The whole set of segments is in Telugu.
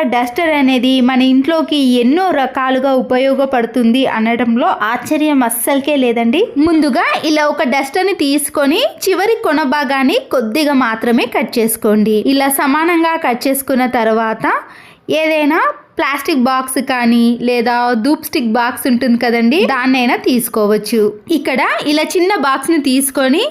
డస్టర్ అనేది మన ఇంట్లోకి ఎన్నో రకాలుగా ఉపయోగపడుతుంది అనడంలో ఆశ్చర్యం అస్సలకే లేదండి. ముందుగా ఇలా ఒక డస్టర్ని తీసుకొని చివరి కొన భాగాన్ని కొద్దిగా మాత్రమే కట్ చేసుకోండి. ఇలా సమానంగా కట్ చేసుకున్న తర్వాత ఏదైనా ప్లాస్టిక్ బాక్స్ కానీ లేదా ధూప్ స్టిక్ బాక్స్ ఉంటుంది కదండి దాన్నైనా తీసుకోవచ్చు. ఇక్కడ ఇలా చిన్న బాక్స్ని తీసుకొని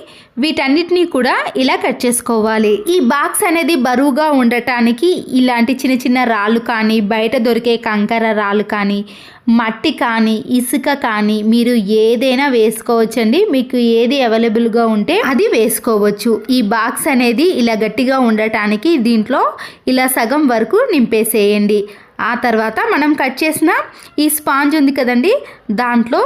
వీటన్నిటిని కూడా ఇలా కట్ చేసుకోవాలి. ఈ బాక్స్ అనేది బరువుగా ఉండటానికి ఇలాంటి చిన్న చిన్న రాళ్ళు కానీ బయట దొరికే కంకర రాళ్ళు కానీ మట్టి కానీ ఇసుక కానీ మీరు ఏదైనా వేసుకోవచ్చండి. మీకు ఏది అవైలబుల్గా ఉంటే అది వేసుకోవచ్చు. ఈ బాక్స్ అనేది ఇలా గట్టిగా ఉండటానికి దీంట్లో ఇలా సగం వరకు నింపేసేయండి. ఆ తర్వాత మనం కట్ చేసిన ఈ స్పాంజ్ ఉంది కదండి దాంట్లో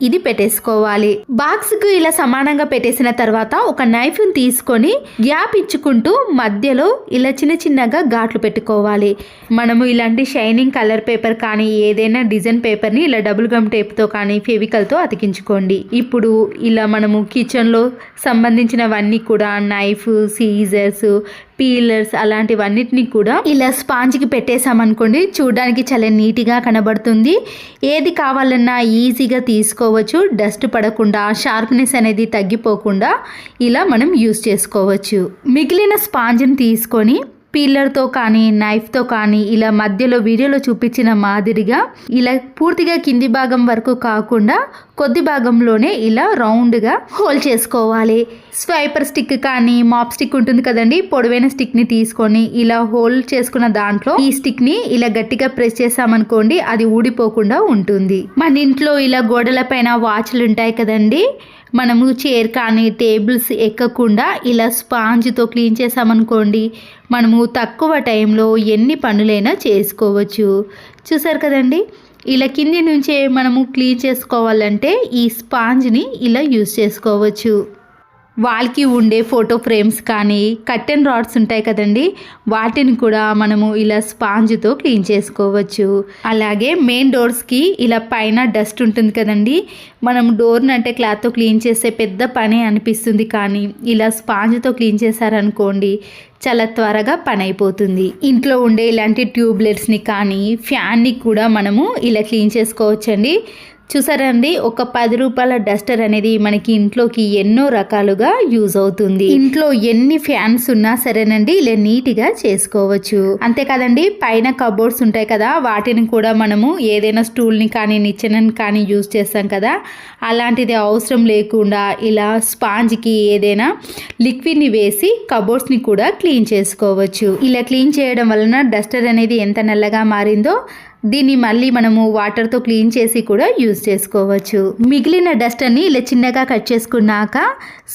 ఇది పెట్టేసుకోవాలి. బాక్స్కు ఇలా సమానంగా పెట్టేసిన తర్వాత ఒక నైఫ్ని తీసుకొని గ్యాప్ ఇచ్చుకుంటూ మధ్యలో ఇలా చిన్న చిన్నగా ఘాట్లు పెట్టుకోవాలి. మనము ఇలాంటి షైనింగ్ కలర్ పేపర్ కానీ ఏదైనా డిజైన్ పేపర్ని ఇలా డబుల్ గమ్ టేప్తో కానీ ఫెవికల్తో అతికించుకోండి. ఇప్పుడు ఇలా మనము కిచెన్లో సంబంధించినవన్నీ కూడా నైఫ్ సీజర్స్ పీలర్స్ అలాంటివన్నిటిని కూడా ఇలా స్పాంజ్కి పెట్టేసామనుకోండి చూడడానికి చాలా నీట్గా కనబడుతుంది. ఏది కావాలన్నా ఈజీగా తీసుకోవచ్చు. డస్ట్ పడకుండా షార్ప్నెస్ అనేది తగ్గిపోకుండా ఇలా మనం యూస్ చేసుకోవచ్చు. మిగిలిన స్పాంజ్ని తీసుకొని పీలర్తో కానీ నైఫ్తో కానీ ఇలా మధ్యలో వీడియోలో చూపించిన మాదిరిగా ఇలా పూర్తిగా కింది భాగం వరకు కాకుండా కొద్ది భాగంలోనే ఇలా రౌండ్గా హోల్ చేసుకోవాలి. స్వైపర్ స్టిక్ కానీ మాప్ స్టిక్ ఉంటుంది కదండి పొడవైన స్టిక్ని తీసుకొని ఇలా హోల్ చేసుకున్న దాంట్లో ఈ స్టిక్ని ఇలా గట్టిగా ప్రెస్ చేసామనుకోండి అది ఊడిపోకుండా ఉంటుంది. మన ఇంట్లో ఇలా గోడల పైన వాచ్లు ఉంటాయి కదండి మనము చైర్ కానీ టేబుల్స్ ఎక్కకుండా ఇలా స్పాంజ్తో క్లీన్ చేసామనుకోండి మనము తక్కువ టైంలో ఎన్ని పనులైనా చేసుకోవచ్చు. చూసారు కదండి? ఇలా కింది నుంచే మనము క్లీన్ చేసుకోవాలంటే ఈ స్పాంజ్ని ఇలా యూస్ చేసుకోవచ్చు. వాల్కి ఉండే ఫోటో ఫ్రేమ్స్ కానీ కట్టెన్ రాడ్స్ ఉంటాయి కదండి వాటిని కూడా మనము ఇలా స్పాంజ్తో క్లీన్ చేసుకోవచ్చు. అలాగే మెయిన్ డోర్స్కి ఇలా పైన డస్ట్ ఉంటుంది కదండి మనం డోర్ని అంటే క్లాత్తో క్లీన్ చేసే పెద్ద పని అనిపిస్తుంది కానీ ఇలా స్పాంజ్తో క్లీన్ చేశారనుకోండి చాలా త్వరగా పని అయిపోతుంది. ఇంట్లో ఉండే ఇలాంటి ట్యూబ్లెట్స్ని కానీ ఫ్యాన్ని కూడా మనము ఇలా క్లీన్ చేసుకోవచ్చండి. చూసారండి ఒక పది రూపాయల డస్టర్ అనేది మనకి ఇంట్లోకి ఎన్నో రకాలుగా యూజ్ అవుతుంది. ఇంట్లో ఎన్ని ఫ్యాన్స్ ఉన్నా సరేనండి ఇలా నీట్గా చేసుకోవచ్చు. అంతేకాదండి పైన కబోర్డ్స్ ఉంటాయి కదా వాటిని కూడా మనము ఏదైనా స్టూల్ని కానీ నిచ్చెనని కానీ యూజ్ చేస్తాం కదా. అలాంటిది అవసరం లేకుండా ఇలా స్పాంజ్కి ఏదైనా లిక్విడ్ని వేసి కబోర్డ్స్ని కూడా క్లీన్ చేసుకోవచ్చు. ఇలా క్లీన్ చేయడం వలన డస్టర్ అనేది ఎంత నల్లగా మారిందో దీన్ని మళ్ళీ మనము వాటర్తో క్లీన్ చేసి కూడా యూజ్ చేసుకోవచ్చు. మిగిలిన డస్టర్ని ఇలా చిన్నగా కట్ చేసుకున్నాక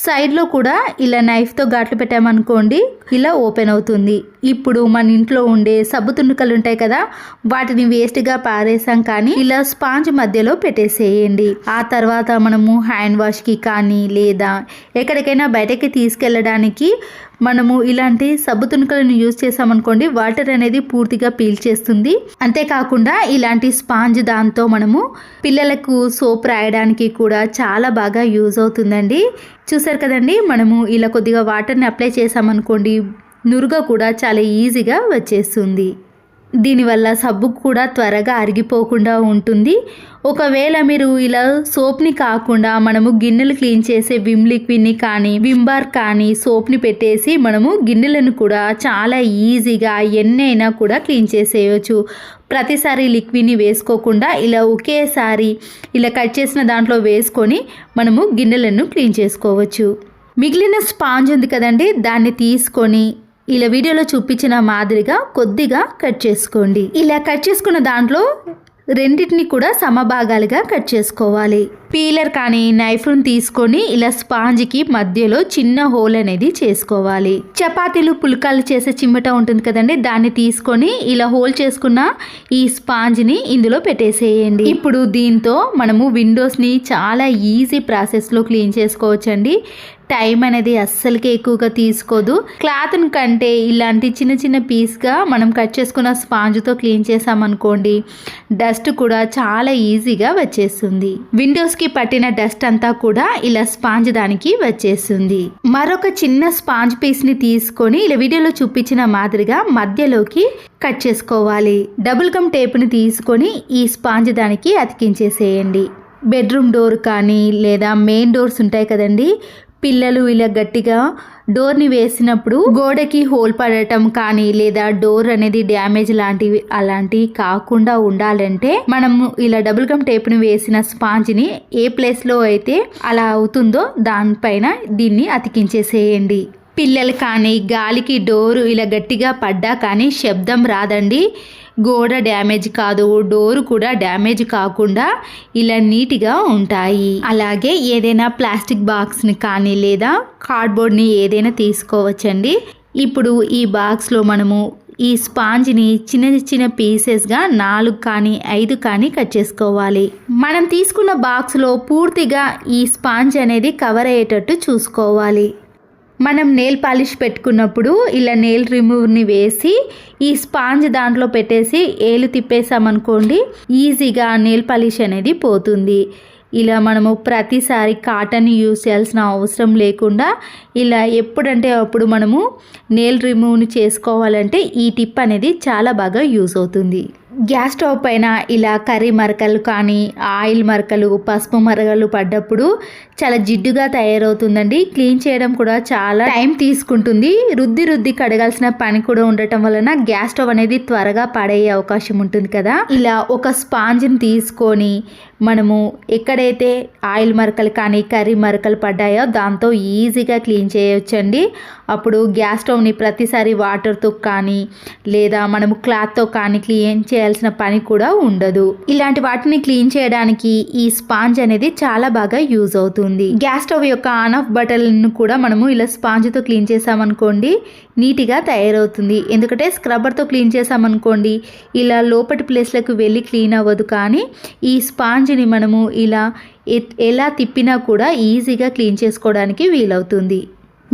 సైడ్లో కూడా ఇలా నైఫ్తో ఘాట్లు పెట్టామనుకోండి ఇలా ఓపెన్ అవుతుంది. ఇప్పుడు మన ఇంట్లో ఉండే సబ్బు తుణుకలు ఉంటాయి కదా వాటిని వేస్ట్గా పారేసాం కానీ ఇలా స్పాంజ్ మధ్యలో పెట్టేసేయండి. ఆ తర్వాత మనము హ్యాండ్ వాష్కి కానీ లేదా ఎక్కడికైనా బయటకి తీసుకెళ్ళడానికి మనము ఇలాంటి సబ్బు తునుకలను యూజ్ చేసామనుకోండి వాటర్ అనేది పూర్తిగా పీల్చేస్తుంది అంతేకాకుండా ఇలాంటి స్పాంజ్ దాంతో మనము పిల్లలకు సోప్ రాయడానికి కూడా చాలా బాగా యూజ్ అవుతుందండి. చూసారు కదండి మనము ఇలా కొద్దిగా వాటర్ని అప్లై చేసామనుకోండి నురుగ కూడా చాలా ఈజీగా వచ్చేస్తుంది. దీనివల్ల సబ్బు కూడా త్వరగా అరిగిపోకుండా ఉంటుంది. ఒకవేళ మీరు ఇలా సోప్ని కాకుండా మనము గిన్నెలు క్లీన్ చేసే విమ్ లిక్విడ్ని కానీ విమ్ కానీ సోప్ని పెట్టేసి మనము గిన్నెలను కూడా చాలా ఈజీగా ఎన్నైనా కూడా క్లీన్ చేసేయచ్చు. ప్రతిసారి లిక్విడ్ని వేసుకోకుండా ఇలా ఒకేసారి ఇలా కట్ చేసిన దాంట్లో వేసుకొని మనము గిన్నెలను క్లీన్ చేసుకోవచ్చు. మిగిలిన స్పాంజ్ ఉంది కదండి దాన్ని తీసుకొని ఇలా వీడియోలో చూపించిన మాదిరిగా కొద్దిగా కట్ చేసుకోండి. ఇలా కట్ చేసుకున్న దాంట్లో రెండింటిని కూడా సమభాగాలుగా కట్ చేసుకోవాలి. పీలర్ కానీ నైఫ్ను తీసుకొని ఇలా స్పాంజ్కి మధ్యలో చిన్న హోల్ అనేది చేసుకోవాలి. చపాతీలు పుల్కాలు చేసే చిమ్మట ఉంటుంది కదండి దాన్ని తీసుకొని ఇలా హోల్ చేసుకున్న ఈ స్పాంజ్ని ఇందులో పెట్టేసేయండి. ఇప్పుడు దీంతో మనము విండోస్ని చాలా ఈజీ ప్రాసెస్లో క్లీన్ చేసుకోవచ్చండి. టైం అనేది అస్సలకి ఎక్కువగా తీసుకోదు. క్లాత్ కంటే ఇలాంటి చిన్న చిన్న పీస్గా మనం కట్ చేసుకున్న స్పాంజ్తో క్లీన్ చేసామనుకోండి డస్ట్ కూడా చాలా ఈజీగా వచ్చేస్తుంది. విండోస్కి పట్టిన డస్ట్ అంతా కూడా ఇలా స్పాంజ్ దానికి వచ్చేస్తుంది. మరొక చిన్న స్పాంజ్ పీస్ని తీసుకొని ఇలా వీడియోలో చూపించిన మాదిరిగా మధ్యలోకి కట్ చేసుకోవాలి. డబుల్ గమ్ టేప్ని తీసుకొని ఈ స్పాంజ్ దానికి అతికించేసేయండి. బెడ్రూమ్ డోర్ కానీ లేదా మెయిన్ డోర్స్ ఉంటాయి కదండి పిల్లలు ఇలా గట్టిగా డోర్ని వేసినప్పుడు గోడకి హోల్ పడటం కానీ లేదా డోర్ అనేది డ్యామేజ్ లాంటివి అలాంటివి కాకుండా ఉండాలంటే మనము ఇలా డబుల్ గమ్ టేప్ని వేసిన స్పాంజ్ని ఏ ప్లేస్లో అయితే అలా అవుతుందో దానిపైన దీన్ని అతికించేసేయండి. పిల్లలు కానీ గాలికి డోరు ఇలా గట్టిగా పడ్డా కానీ శబ్దం రాదండి. గోడ డ్యామేజ్ కాదు డోరు కూడా డ్యామేజ్ కాకుండా ఇలా నీట్గా ఉంటాయి. అలాగే ఏదైనా ప్లాస్టిక్ బాక్స్ని కానీ లేదా కార్డ్బోర్డ్ని ఏదైనా తీసుకోవచ్చండి. ఇప్పుడు ఈ బాక్స్లో మనము ఈ స్పాంజ్ని చిన్న చిన్న పీసెస్గా నాలుగు కానీ ఐదు కానీ కట్ చేసుకోవాలి. మనం తీసుకున్న బాక్స్లో పూర్తిగా ఈ స్పాంజ్ అనేది కవర్ అయ్యేటట్టు చూసుకోవాలి. మనం నెయిల్ పాలిష్ పెట్టుకున్నప్పుడు ఇలా నెయిల్ రిమూవర్ని వేసి ఈ స్పాంజ్ దాంట్లో పెట్టేసి ఏలు తిప్పేసామనుకోండి ఈజీగా నెయిల్ పాలిష్ అనేది పోతుంది. ఇలా మనము ప్రతిసారి కాటన్ యూస్ చేయాల్సిన అవసరం లేకుండా ఇలా ఎప్పుడంటే అప్పుడు మనము నెయిల్ రిమూవ్ని చేసుకోవాలంటే ఈ టిప్ అనేది చాలా బాగా యూస్ అవుతుంది. గ్యాస్ స్టవ్ పైన ఇలా కర్రీ మరకలు కానీ ఆయిల్ మరకలు పసుపు మరకలు పడ్డప్పుడు చాలా జిడ్డుగా తయారవుతుందండి. క్లీన్ చేయడం కూడా చాలా టైం తీసుకుంటుంది. రుద్ది రుద్ది కడగాల్సిన పని కూడా ఉండటం వలన గ్యాస్ స్టవ్ అనేది త్వరగా పడయ్యే అవకాశం ఉంటుంది కదా. ఇలా ఒక స్పాంజ్ని తీసుకొని మనము ఎక్కడైతే ఆయిల్ మరకలు కానీ కర్రీ మరకలు పడ్డాయో దాంతో ఈజీగా క్లీన్ చేయొచ్చండి. అప్పుడు గ్యాస్ స్టవ్ని ప్రతిసారి వాటర్తో కానీ లేదా మనము క్లాత్తో కానీ క్లీన్ చేయాల్సిన పని కూడా ఉండదు. ఇలాంటి వాటిని క్లీన్ చేయడానికి ఈ స్పాంజ్ అనేది చాలా బాగా యూజ్ అవుతుంది. గ్యాస్ స్టవ్ యొక్క ఆన్ ఆఫ్ బటన్ను కూడా మనము ఇలా స్పాంజ్తో క్లీన్ చేసామనుకోండి నీట్గా తయారవుతుంది. ఎందుకంటే స్క్రబ్బర్తో క్లీన్ చేసామనుకోండి ఇలా లోపటి ప్లేస్లకు వెళ్ళి క్లీన్ అవ్వదు. కానీ ఈ స్పాంజ్ని మనము ఇలా ఎలా తిప్పినా కూడా ఈజీగా క్లీన్ చేసుకోవడానికి వీలవుతుంది.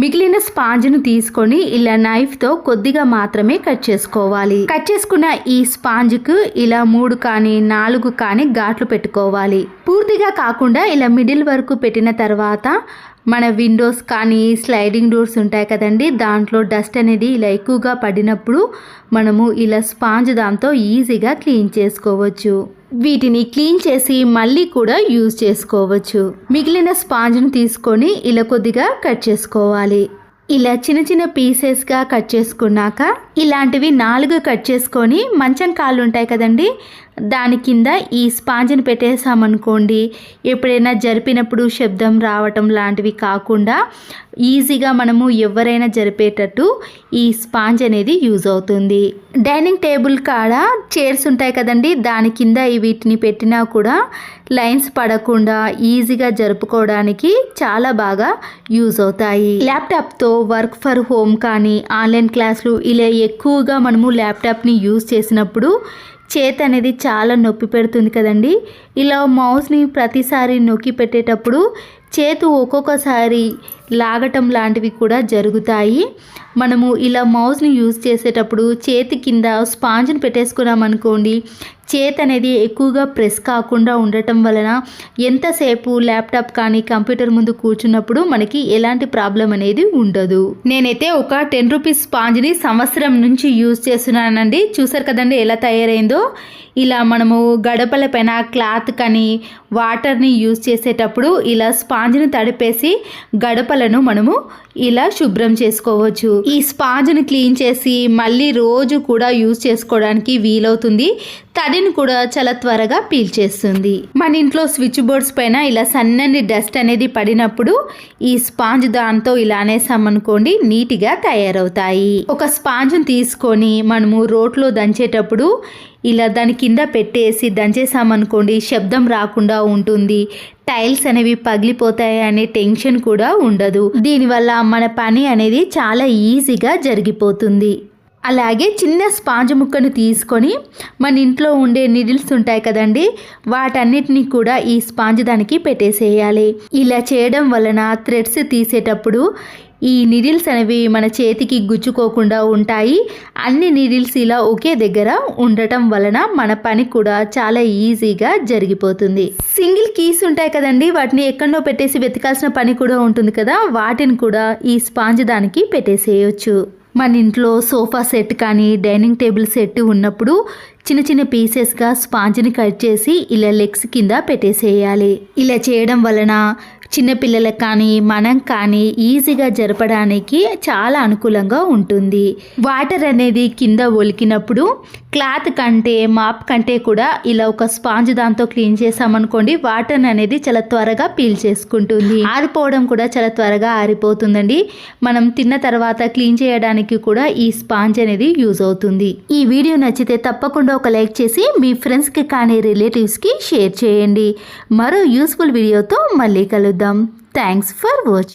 మిగిలిన స్పాంజ్ను తీసుకొని ఇలా నైఫ్తో కొద్దిగా మాత్రమే కట్ చేసుకోవాలి. కట్ చేసుకున్న ఈ స్పాంజ్కు ఇలా మూడు కానీ నాలుగు కానీ ఘాట్లు పెట్టుకోవాలి. పూర్తిగా కాకుండా ఇలా మిడిల్ వరకు పెట్టిన తర్వాత మన విండోస్ కానీ స్లైడింగ్ డోర్స్ ఉంటాయి కదండి దాంట్లో డస్ట్ అనేది ఇలా ఎక్కువగా పడినప్పుడు మనము ఇలా స్పాంజ్ దాంతో ఈజీగా క్లీన్ చేసుకోవచ్చు. వీటిని క్లీన్ చేసి మళ్ళీ కూడా యూజ్ చేసుకోవచ్చు. మిగిలిన స్పాంజ్ను తీసుకొని ఇలా కొద్దిగా కట్ చేసుకోవాలి. ఇలా చిన్న చిన్న పీసెస్గా కట్ చేసుకున్నాక ఇలాంటివి నాలుగు కట్ చేసుకొని మంచం కాళ్ళు ఉంటాయి కదండి దాని కింద ఈ స్పాంజ్ని పెట్టేసామనుకోండి ఎప్పుడైనా జరిపినప్పుడు శబ్దం రావటం లాంటివి కాకుండా ఈజీగా మనము ఎవరైనా జరిపేటట్టు ఈ స్పాంజ్ అనేది యూజ్ అవుతుంది. డైనింగ్ టేబుల్ కాడ చైర్స్ ఉంటాయి కదండి దాని కింద వీటిని పెట్టినా కూడా లైన్స్ పడకుండా ఈజీగా జరుపుకోవడానికి చాలా బాగా యూజ్ అవుతాయి. ల్యాప్టాప్తో వర్క్ ఫర్ హోమ్ కానీ ఆన్లైన్ క్లాసులు ఇలా ఎక్కువగా మనము ల్యాప్టాప్ని యూజ్ చేసినప్పుడు చేతి అనేది చాలా నొప్పి పెడుతుంది కదండి. ఇలా మౌస్ని ప్రతిసారి నొక్కి పెట్టేటప్పుడు చేతు ఒక్కొక్కసారి లాగటం లాంటివి కూడా జరుగుతాయి. మనము ఇలా మౌస్ని యూజ్ చేసేటప్పుడు చేతి కింద స్పాంజ్ని పెట్టేసుకున్నాం అనుకోండి చేతి అనేది ఎక్కువగా ప్రెస్ కాకుండా ఉండటం వలన ఎంతసేపు ల్యాప్టాప్ కానీ కంప్యూటర్ ముందు కూర్చున్నప్పుడు మనకి ఎలాంటి ప్రాబ్లం అనేది ఉండదు. నేనైతే ఒక టెన్ రూపీస్ స్పాంజ్ని సంవత్సరం నుంచి యూజ్ చేస్తున్నానండి. చూసారు కదండి ఎలా తయారైందో? ఇలా మనము గడపల పైన క్లాత్ కానీ వాటర్ని యూజ్ చేసేటప్పుడు ఇలా స్పాంజ్ను తడిపేసి గడపలను మనము ఇలా శుభ్రం చేసుకోవచ్చు. ఈ స్పాంజ్ను క్లీన్ చేసి మళ్ళీ రోజు కూడా యూజ్ చేసుకోవడానికి వీలవుతుంది. తడిని కూడా చాలా త్వరగా పీల్చేస్తుంది మన ఇంట్లో స్విచ్ బోర్డ్స్ పైన ఇలా సన్నని డస్ట్ అనేది పడినప్పుడు ఈ స్పాంజ్ దాంతో ఇలా అనేసామనుకోండి నీట్గా తయారవుతాయి. ఒక స్పాంజ్ను తీసుకొని మనము రోట్లో దంచేటప్పుడు ఇలా దాని కింద పెట్టేసి దంచేసామనుకోండి శబ్దం రాకుండా ఉంటుంది. టైల్స్ అనేవి పగిలిపోతాయి అనే టెన్షన్ కూడా ఉండదు. దీనివల్ల మన పని అనేది చాలా ఈజీగా జరిగిపోతుంది. అలాగే చిన్న స్పాంజ్ ముక్కను తీసుకొని మన ఇంట్లో ఉండే నిడిల్స్ ఉంటాయి కదండి వాటన్నిటిని కూడా ఈ స్పాంజ్ దానికి పెట్టేసేయాలి. ఇలా చేయడం వలన థ్రెడ్స్ తీసేటప్పుడు ఈ నిడిల్స్ అనేవి మన చేతికి గుచ్చుకోకుండా ఉంటాయి. అన్ని నిడిల్స్ ఇలా ఒకే దగ్గర ఉండటం వలన మన పని కూడా చాలా ఈజీగా జరిగిపోతుంది. సింగిల్ కీస్ ఉంటాయి కదండి వాటిని ఎక్కడో పెట్టేసి వెతకాల్సిన పని కూడా ఉంటుంది కదా వాటిని కూడా ఈ స్పాంజ్ దానికి పెట్టేసేయచ్చు. మన ఇంట్లో సోఫా సెట్ కానీ డైనింగ్ టేబుల్ సెట్ ఉన్నప్పుడు చిన్న చిన్న పీసెస్గా స్పాంజ్ని కట్ చేసి ఇలా లెగ్స్ కింద పెట్టేసేయాలి. ఇలా చేయడం వలన చిన్నపిల్లలకు కానీ మనం కానీ ఈజీగా జరపడానికి చాలా అనుకూలంగా ఉంటుంది. వాటర్ అనేది కింద ఒలికినప్పుడు క్లాత్ కంటే మాప్ కంటే కూడా ఇలా ఒక స్పాంజ్ దాంతో క్లీన్ చేసామనుకోండి వాటర్ అనేది చాలా త్వరగా పీల్ చేసుకుంటుంది. ఆరిపోవడం కూడా చాలా త్వరగా ఆరిపోతుందండి. మనం తిన్న తర్వాత క్లీన్ చేయడానికి కూడా ఈ స్పాంజ్ అనేది యూజ్ అవుతుంది. ఈ వీడియో నచ్చితే తప్పకుండా ఒక లైక్ చేసి మీ ఫ్రెండ్స్కి కానీ రిలేటివ్స్కి షేర్ చేయండి. మరో యూస్ఫుల్ వీడియోతో మళ్ళీ కలుద్దాం. Thanks for watching